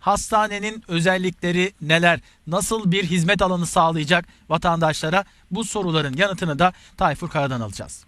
Hastanenin özellikleri neler? Nasıl bir hizmet alanı sağlayacak vatandaşlara? Bu soruların yanıtını da Tayfur Kaya'dan alacağız.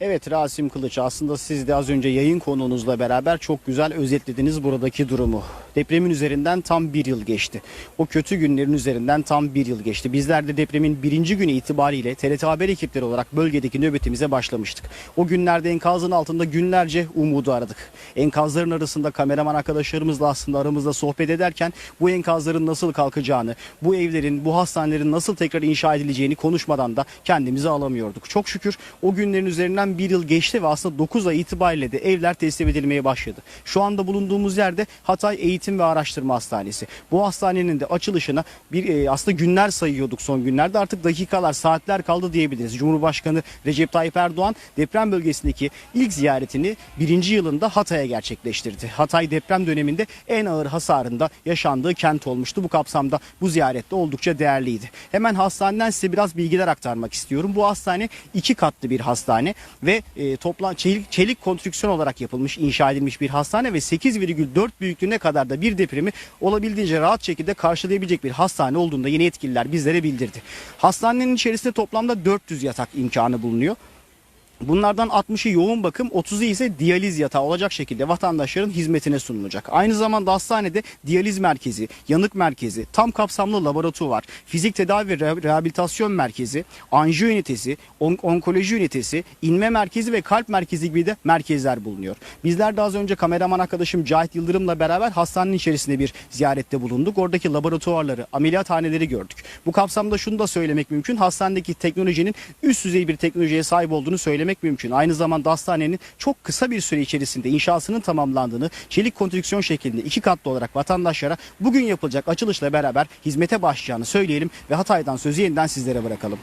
Evet Rasim Kılıç aslında siz de az önce yayın konuğunuzla beraber çok güzel özetlediniz buradaki durumu. Depremin üzerinden tam bir yıl geçti. O kötü günlerin üzerinden tam bir yıl geçti. Bizler de depremin birinci günü itibariyle TRT Haber ekipleri olarak bölgedeki nöbetimize başlamıştık. O günlerde enkazın altında günlerce umudu aradık. Enkazların arasında kameraman arkadaşlarımızla aslında aramızda sohbet ederken bu enkazların nasıl kalkacağını, bu evlerin, bu hastanelerin nasıl tekrar inşa edileceğini konuşmadan da kendimizi alamıyorduk. Çok şükür o günlerin üzerinden bir yıl geçti ve aslında 9 ay itibariyle de evler teslim edilmeye başladı. Şu anda bulunduğumuz yerde Hatay Eğitim ve Araştırma Hastanesi. Bu hastanenin de açılışına bir e, aslında günler sayıyorduk son günlerde. Artık dakikalar, saatler kaldı diyebiliriz. Cumhurbaşkanı Recep Tayyip Erdoğan deprem bölgesindeki ilk ziyaretini birinci yılında Hatay'a gerçekleştirdi. Hatay deprem döneminde en ağır hasarında yaşandığı kent olmuştu. Bu kapsamda bu ziyarette oldukça değerliydi. Hemen hastaneden size biraz bilgiler aktarmak istiyorum. Bu hastane iki katlı bir hastane ve e, toplam çelik, çelik konstrüksiyon olarak yapılmış, inşa edilmiş bir hastane ve 8,4 büyüklüğüne kadar da bir depremi olabildiğince rahat şekilde karşılayabilecek bir hastane olduğunda yeni yetkililer bizlere bildirdi. Hastanenin içerisinde toplamda 400 yatak imkanı bulunuyor. Bunlardan 60'ı yoğun bakım, 30'u ise diyaliz yatağı olacak şekilde vatandaşların hizmetine sunulacak. Aynı zamanda hastanede diyaliz merkezi, yanık merkezi, tam kapsamlı laboratuvar, fizik tedavi ve reha- rehabilitasyon merkezi, anjiyo ünitesi, on- onkoloji ünitesi, inme merkezi ve kalp merkezi gibi de merkezler bulunuyor. Bizler de az önce kameraman arkadaşım Cahit Yıldırım'la beraber hastanenin içerisinde bir ziyarette bulunduk. Oradaki laboratuvarları, ameliyathaneleri gördük. Bu kapsamda şunu da söylemek mümkün. Hastanedeki teknolojinin üst düzey bir teknolojiye sahip olduğunu söylemek mümkün. Aynı zamanda hastanenin çok kısa bir süre içerisinde inşasının tamamlandığını, çelik konstrüksiyon şeklinde iki katlı olarak vatandaşlara bugün yapılacak açılışla beraber hizmete başlayacağını söyleyelim ve Hatay'dan sözü yeniden sizlere bırakalım.